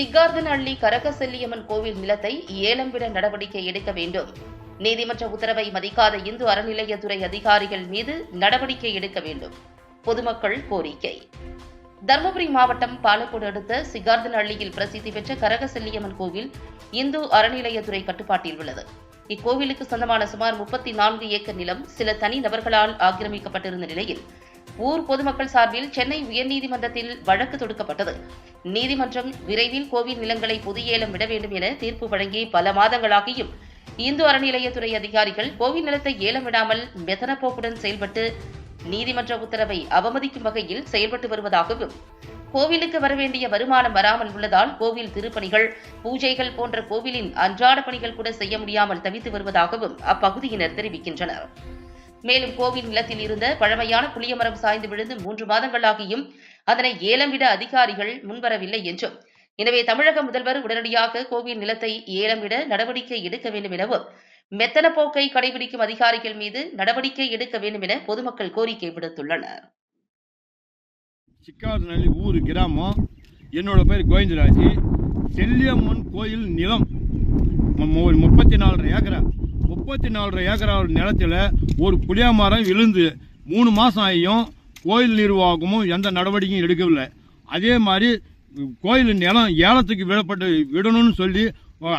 சிக்கார்தனஹள்ளி கரகசெல்லியம்மன் கோவில் நிலத்தை ஏலம் விட நடவடிக்கை எடுக்க வேண்டும். நீதிமன்ற உத்தரவை மதிக்காத இந்து அறநிலையத்துறை அதிகாரிகள் மீது நடவடிக்கை எடுக்க வேண்டும். பொதுமக்கள் கோரிக்கை. தருமபுரி மாவட்டம் பாலக்கோடு அடுத்த சிகார்தனஹள்ளியில் பிரசித்தி பெற்ற கரகசெல்லியம்மன் கோவில் இந்து அறநிலையத்துறை கட்டுப்பாட்டில் உள்ளது. இக்கோவிலுக்கு சொந்தமான சுமார் முப்பத்தி நான்கு ஏக்கர் நிலம் சில தனி நபர்களால் ஆக்கிரமிக்கப்பட்டிருந்த நிலையில் ஊர் பொதுமக்கள் சார்பில் சென்னை உயர்நீதிமன்றத்தில் வழக்கு தொடுக்கப்பட்டது. நீதிமன்றம் விரைவில் கோவில் நிலங்களை பொது ஏலம் விட வேண்டும் என தீர்ப்பு வழங்கி பல மாதங்களாகியும் இந்து அறநிலையத்துறை அதிகாரிகள் கோவில் நிலத்தை ஏலம் விடாமல் மெதனப்போக்குடன் செயல்பட்டு நீதிமன்ற உத்தரவை அவமதிக்கும் வகையில் செயல்பட்டு வருவதாகவும் கோவிலுக்கு வரவேண்டிய வருமானம் வராமல் உள்ளதால் கோவில் திருப்பணிகள் பூஜைகள் போன்ற கோவிலின் அன்றாட பணிகள் கூட செய்ய முடியாமல் தவித்து வருவதாகவும் அப்பகுதியினர் தெரிவிக்கின்றனர். மேலும் கோவில் நிலத்தில் இருந்த பழமையான புளியமரம் சாய்ந்து விழுந்து மூன்று மாதங்களாகியும் அதனை ஏலம் விட அதிகாரிகள் முன்வரவில்லை என்றும். எனவே தமிழக முதல்வர் உடனடியாக கோவில் நிலத்தை ஏலம் விட நடவடிக்கை எடுக்க வேண்டும் எனவும் மெத்தன போக்கை கடைபிடிக்கும் அதிகாரிகள் மீது நடவடிக்கை எடுக்க வேண்டும் என பொதுமக்கள் கோரிக்கை விடுத்துள்ளனர். சிக்காதநல்லி ஊர் கிராமம். என்னோட பேர் கோவிந்தராஜ். செல்லியம்மன் கோயில் நிலம். முப்பத்தி நாலரை ஏக்கரா. முப்பத்தி நாலரை ஏக்கரா நிலத்தில் ஒரு புளிய மரம் விழுந்து மூணு மாதம் ஆகியும் கோயில் நிர்வாகமும் எந்த நடவடிக்கையும் எடுக்கவில்லை. அதே மாதிரி கோயில் நிலம் ஏலத்துக்கு விடப்பட்டு விடணும்னு சொல்லி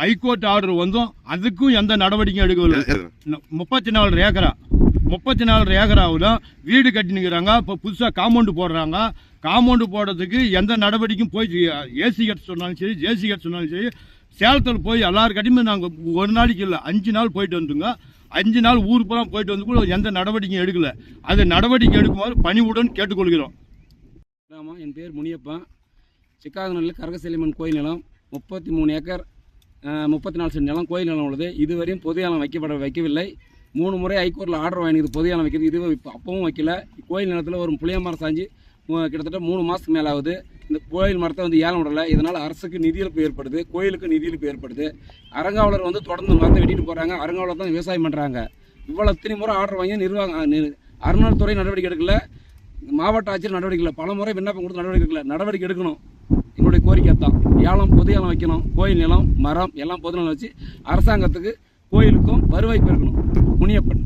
ஹைகோர்ட் ஆர்டர் வந்தும் அதுக்கும் எந்த நடவடிக்கையும் எடுக்கவில்லை. முப்பத்தி நாலு ஏக்கரா. முப்பத்தி நாலு ஏக்கராவில் வீடு கட்டினுக்கிறாங்க. இப்போ புதுசாக காம்பவுண்டு போடுறாங்க. காம்பவுண்டு போடுறதுக்கு எந்த நடவடிக்கையும் போய் ஏசி கட்ட சொன்னாலும் சரி ஜேசி கட்ட சொன்னாலும் சரி சேலத்தில் போய் எல்லாருக்கிட்டையுமே நாங்கள் ஒரு நாளைக்கு இல்லை அஞ்சு நாள் போயிட்டு வந்துங்க அஞ்சு நாள் ஊர் பூரா போயிட்டு வந்து கூட எந்த நடவடிக்கையும் எடுக்கல. அது நடவடிக்கை எடுக்குமாறு பணிவுடன் கேட்டுக்கொள்கிறோம். ஆமாம் என் பேர் முனியப்பன் சிக்காகநல்லூர் கரகசெல்லியம்மன் கோயில் நிலம் முப்பத்தி மூணு ஏக்கர் முப்பத்தி நாலு சென்ட் நிலம் கோயில் நிலம் உள்ளது. இதுவரையும் பொது நிலம் வைக்கப்பட வைக்கவில்லை. மூணு முறை ஹைகோர்ட்டில் ஆர்டர் வாங்கினது பொது நிலம் வைக்கிறது. இது இப்போ அப்பவும் வைக்கல. கோயில் நிலத்தில் ஒரு புளியமரம் சாஞ்சு கிட்டத்தட்ட மூணு மாதத்துக்கு மேலே ஆகுது இந்த கோயில் மரத்தை வந்து ஏலம் விடலை. இதனால் அரசுக்கு நிதி இழப்பு ஏற்படுது. கோயிலுக்கு நிதி இழப்பு ஏற்படுது. அரங்காவலர் வந்து தொடர்ந்து மரத்தை வெட்டிட்டு போகிறாங்க அரங்காவலர் தான் விவசாயம் பண்ணுறாங்க இவ்வளோ இத்தனை முறை ஆர்டர் வாங்கி நிர்வாகம் நி- அறநிலைத்துறை நடவடிக்கை எடுக்கல. மாவட்ட ஆட்சியர் நடவடிக்கை இல்லை பல முறை விண்ணப்பம் கொடுத்து நடவடிக்கை எடுக்கல. நடவடிக்கை எடுக்கணும். எங்களுடைய கோரிக்கை தான் ஏலம் பொது ஏலம் வைக்கணும். கோயில் நிலம் மரம் எல்லாம் பொது நிலம் வச்சு அரசாங்கத்துக்கு கோயிலுக்கும் வருவாய் பெருக்கணும் முனியப்பன்.